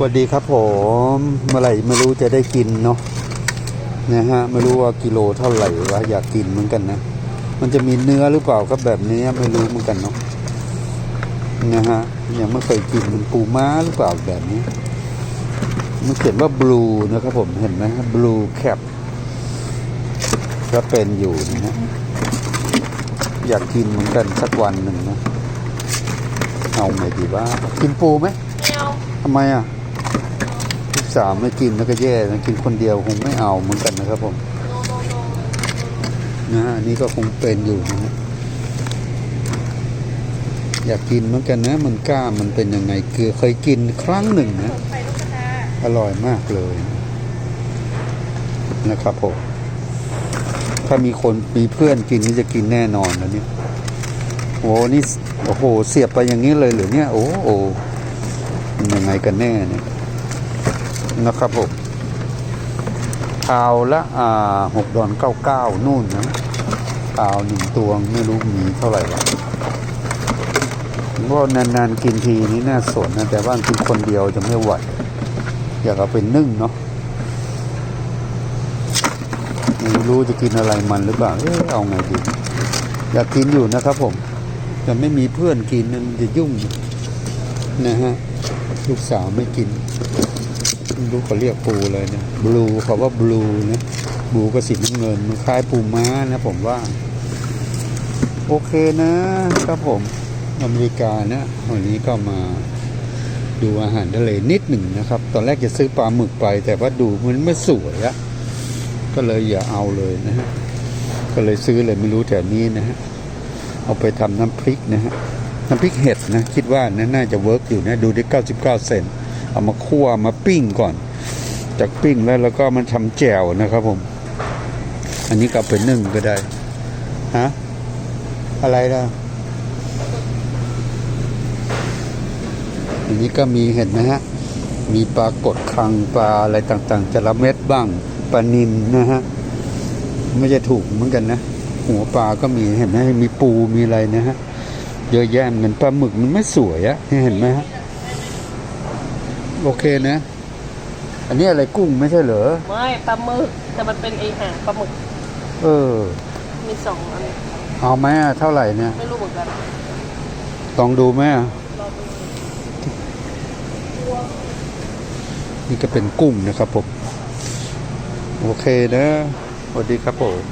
สวัสดีครับผมเมื่อไหร่ไม่รู้จะได้กินเนาะนะฮะไม่รู้ว่ากิโลเท่าไหร่วะอยากกินเหมือนกันนะ มันจะมีเนื้อหรือเปล่าก็แบบนี้ไม่รู้เหมือนกันเนาะนะฮะยังไม่เคยกินมันปูม้าหรือเปล่าแบบนี้ มันเขียนว่าบลูนะครับผมเห็นไหมบลูแคปก็เป็นอยู่นะฮะอยากกินเหมือนกันสักวันหนึ่งนะเอาไงดีว่ากินปูไหมไม่เอาทำไมอะลูก สาวไม่กินแล้วก็แย่นะกินคนเดียวคงไม่เอาเหมือนกันนะครับผมนะอันนี้ก็คงเป็นอยู่นะอยากกินเหมือนกันนะ มันกล้ามมันเป็นยังไงเกือเคยกินครั้งหนึ่งนะ อร่อยมากเลย นะครับผมถ้ามีคนมีเพื่อนกินนี่จะกินแน่นอนนะเนี่ยโอ้นี่โอ้โห เสียบไปอย่างนี้เลยหรือเนี่ย โอ้โหยังไงกันแน่เนี่ย นะครับผมคราวละอ่าหกดอนเก้าเก้านู่นนะคราวหนึ่งตวงไม่รู้มีเท่าไหร่ละเพรานานๆกินทีนี้น่าสนนะแต่ว่ากินคนเดียวจะไม่ไหวอยากเอาไปนึ่งเนาะไม่รู้จะกินอะไรมันหรือเปล่าเอ๊ะเอาไงดีอยากกินอยู่นะครับผม แต่ไม่มีเพื่อนกินนะมันจะยุ่งนะฮะลูกสาวไม่กิน รู้เขาเรียกปูเลยเนะบลูเขาว่าบลูนะบลูก็สีน้ำเงินมันคล้ายปูม้านะผมว่า โอเคนะครับผมอเมริกานะวันนี้ก็มาดูอาหารทะเลนิดหนึ่งนะครับ ตอนแรกจะซื้อปลาหมึกไป แต่ว่าดูมันไม่สวยอะก็เลยอย่าเอาเลยนะฮะก็เลยซื้อเลยไม่รู้แถวนี้นะฮะเอาไปทำน้ำพริกนะฮะน้ำพริกเห็ดนะ คิดว่านะน่าจะเวิร์กอยู่นะ ดูได้ 99 เซน เอามาคั่วมาปิ้งก่อน จากปิ้งแล้วแล้วก็มันทำแจ่วนะครับผม อันนี้ก็เอาไปนึ่งก็ได้ฮะอะไรล่ะอันนี้ก็มีเห็นไหมฮะ มีปลากดคังปลาอะไรต่างๆจระเม็ดบ้างปลานิลนะฮะ ไม่จะถูกเหมือนกันนะ หัวปลาก็มีเห็นไหมมีปูมีอะไรนะฮะ เยอะแยะเหมือนปลาหมึกมันไม่สวยอะเห็นไหมฮะ โอเคนะ อันนี้อะไรกุ้งไม่ใช่เหรอ ไม่ปลาหมึกแต่มันเป็นไอหางปลาหมึกเออ มีสองอันเอาไหมอะเท่าไหร่เนี่ยไม่รู้เหมือนกันลองดูไหมอะรอดูนี่ก็เป็นกุ้งนะครับผม โอเคนะสวัสดีครับผม